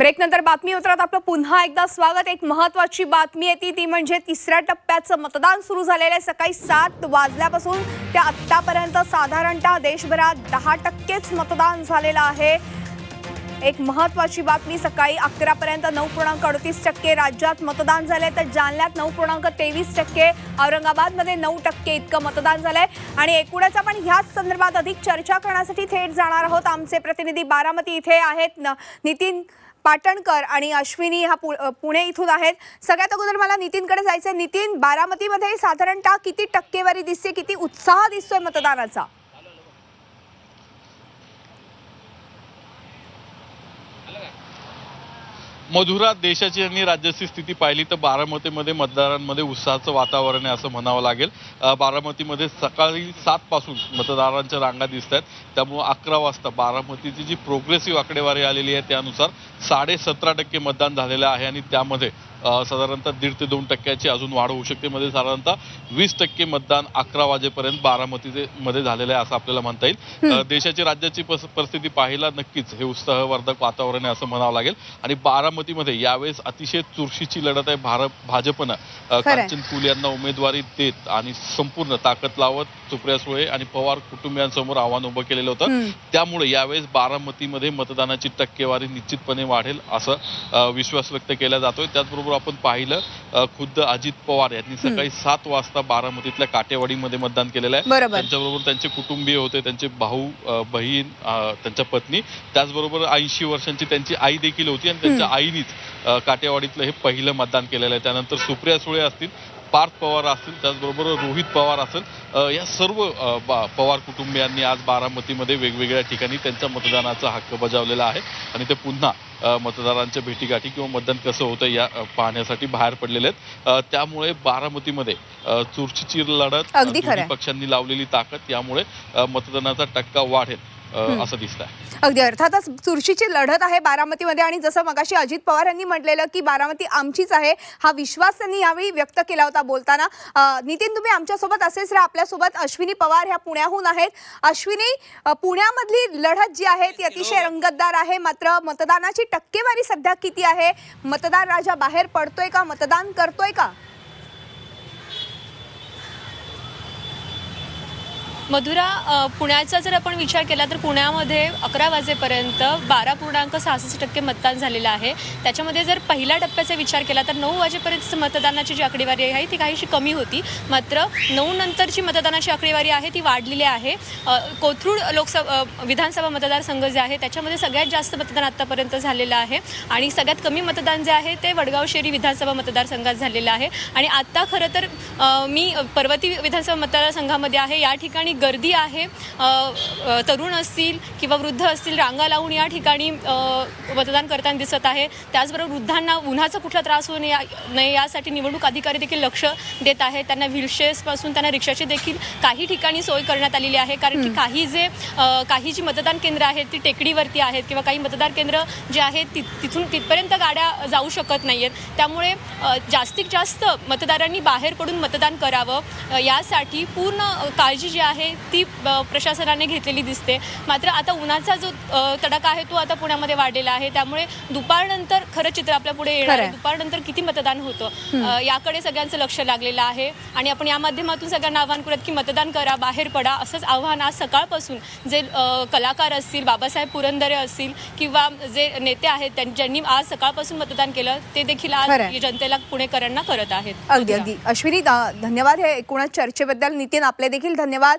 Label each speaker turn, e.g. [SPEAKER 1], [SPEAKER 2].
[SPEAKER 1] ब्रेकनंतर बातमी उतरत आपलं पुन्हा एकदा स्वागत. एक महत्वाची बातमी येते ती म्हणजे तिसऱ्या टप्प्याचं मतदान सुरू झालेलं आहे. सकाळी सात वाजल्यापासून ते आत्तापर्यंत साधारणतः देशभरात दहा टक्केच मतदान झालेलं आहे. एक महत्वाची बातमी सकाळी अकरापर्यंत नऊ पूर्णांक अडतीस टक्के राज्यात मतदान झाले तर जालन्यात नऊ पूर्णांक तेवीस टक्के औरंगाबादमध्ये नऊ टक्के इतकं मतदान झालंय. आणि एकूणच आपण ह्याच संदर्भात अधिक चर्चा करण्यासाठी थेट जाणार आहोत. आमचे प्रतिनिधी बारामती इथे आहेत. न- नितीन पाटणकर आणि अश्विनी हा पु- पुणे इथून आहेत. सगळ्यात अगोदर मला नितीनकडे जायचं आहे नितीन बारामतीमध्ये साधारणतः किती टक्केवारी दिसते किती उत्साह दिसतोय मतदानाचा?
[SPEAKER 2] मधुरा देशाची आणि राज्याची स्थिती पाहिली तर बारामतीमध्ये मतदारांमध्ये उत्साहाचं वातावरण आहे असं म्हणावं लागेल. बारामतीमध्ये सकाळी सातपासून मतदारांच्या रांगा दिसत आहेत. त्यामुळं अकरा वाजता बारामतीची जी प्रोग्रेसिव्ह आकडेवारी आलेली आहे त्यानुसार साडे सतरा टक्के मतदान झालेलं आहे आणि त्यामध्ये साधारणतः दीड ते दोन टक्क्याची अजून वाढ होऊ शकते. मध्ये साधारणतः वीस टक्के मतदान अकरा वाजेपर्यंत बारामतीचे मध्ये झालेलं आहे असं आपल्याला म्हणता येईल. देशाची राज्याची परिस्थिती पाहायला नक्कीच हे उत्साहवर्धक वातावरण आहे असं म्हणावं लागेल. आणि बारामतीमध्ये यावेळेस अतिशय चुरशीची लढत आहे भार भाजपनं. कांचन कुल यांना उमेदवारी देत आणि संपूर्ण ताकद लावत सुप्रिया सुळे आणि पवार कुटुंबियांसमोर आव्हान उभं केलेलं होतं. त्यामुळे यावेळेस बारामतीमध्ये मतदानाची टक्केवारी निश्चितपणे वाढेल असं विश्वास व्यक्त केला जातोय. त्याचबरोबर आपण पाहिलं खुद्द अजित पवार यांनी सकाळी सात वाजता बारामतीतल्या काटेवाडीमध्ये मतदान केलेलं आहे.
[SPEAKER 1] बरोबर.
[SPEAKER 2] त्यांच्याबरोबर त्यांचे कुटुंबीय होते त्यांचे भाऊ बहीण त्यांच्या पत्नी. त्याचबरोबर ऐंशी वर्षांची त्यांची आई देखील होती आणि त्यांच्या आईनीच काटेवाडीतलं हे पहिलं मतदान केलेलं आहे. त्यानंतर सुप्रिया सुळे असतील पार्थ पवार असतील त्याचबरोबर रोहित पवार असेल या सर्व पवार कुटुंबियांनी आज बारामतीमध्ये वेगवेगळ्या ठिकाणी त्यांच्या मतदानाचा हक्क बजावलेला आहे आणि ते पुन्हा मतदारांच्या भेटीगाठी किंवा मतदान कसं होतं या पाहण्यासाठी बाहेर पडलेले आहेत. त्यामुळे बारामतीमध्ये अ, चुरशीची लढत पक्षांनी लावलेली ताकद यामुळे मतदानाचा टक्का वाढेल. असं दिसत आहे
[SPEAKER 1] अगदी अर्थातच चुरशीची लढत आहे बारामतीमध्ये आणि जसं मगाशी अजित पवार यांनी म्हटलेलं की बारामती आमचीच आहे हा विश्वास त्यांनी यावेळी व्यक्त केला होता बोलताना. नितीन तुम्ही आमच्यासोबत असेच राहा आपल्यासोबत अश्विनी पवार ह्या पुण्याहून आहेत. अश्विनी पुण्यामधली लढत जी आहे ती अतिशय रंगतदार आहे मात्र मतदानाची टक्केवारी सध्या किती आहे? मतदार राजा बाहेर पडतोय का? मतदान करतोय का?
[SPEAKER 3] मधुरा पुण्याचा जर आपण विचार केला तर पुण्यामध्ये अकरा वाजेपर्यंत बारा पूर्णांक सहासष्ट टक्के मतदान झालेलं आहे. त्याच्यामध्ये जर पहिल्या टप्प्याचा विचार केला तर नऊ वाजेपर्यंत मतदानाची जी आकडेवारी आहे ती काहीशी कमी होती. मात्र नऊ नंतरची मतदानाची आकडेवारी आहे ती वाढलेली आहे. कोथरूड लोकसभा विधानसभा मतदारसंघ जे आहे त्याच्यामध्ये सगळ्यात जास्त मतदान आत्तापर्यंत झालेलं आहे. आणि सगळ्यात कमी मतदान जे आहे ते वडगाव शेरी विधानसभा मतदारसंघात झालेलं आहे. आणि आत्ता खरं तर मी पर्वती विधानसभा मतदारसंघामध्ये आहे. या ठिकाणी गर्दी आहे. तरुण असतील किंवा वृद्ध असतील रांगा लावून या ठिकाणी मतदान करताना दिसत आहे. त्याचबरोबर वृद्धांना उन्हाचा कुठला त्रास होऊ नये नये यासाठी निवडणूक अधिकारी देखील लक्ष देत आहे त्यांना व्हीलचेअर्सपासून त्यांना रिक्षाची देखील काही ठिकाणी सोय करण्यात आलेली आहे. कारण की काही जे काही जी मतदान केंद्र आहेत ती टेकडीवरती आहेत किंवा काही मतदान केंद्र जे आहेत ति तिथून तिथपर्यंत गाड्या जाऊ शकत नाही आहेत त्यामुळे जास्तीत जास्त मतदारांनी बाहेर पडून मतदान करावं. यासाठी पूर्ण काळजी जी आहे ती प्रशासनाने घेतलेली दिसते. मात्र आता उन्हाचा जो तडाखा आहे तो आता पुण्यामध्ये वाढलेला आहे. त्यामुळे दुपारनंतर खरं चित्र आपल्या पुढे येणार आहे. दुपारनंतर किती मतदान होतं? याकडे सगळ्यांचं लक्ष लागलेलं आहे. आणि आपण या माध्यमातून सगळ्यांना आवाहन करूयात की मतदान करा बाहेर पडा. असंच आव्हान आज सकाळपासून जे कलाकार असतील बाबासाहेब पुरंदरे असतील किंवा जे नेते आहेत ज्यांनी आज सकाळपासून मतदान केलं ते देखील आज. जनतेला पुणेकरांना करत आहेत.
[SPEAKER 1] अगदी अगदी. अश्विनी धन्यवाद. हे एकूणच चर्चेबद्दल. नितीन आपले देखील धन्यवाद.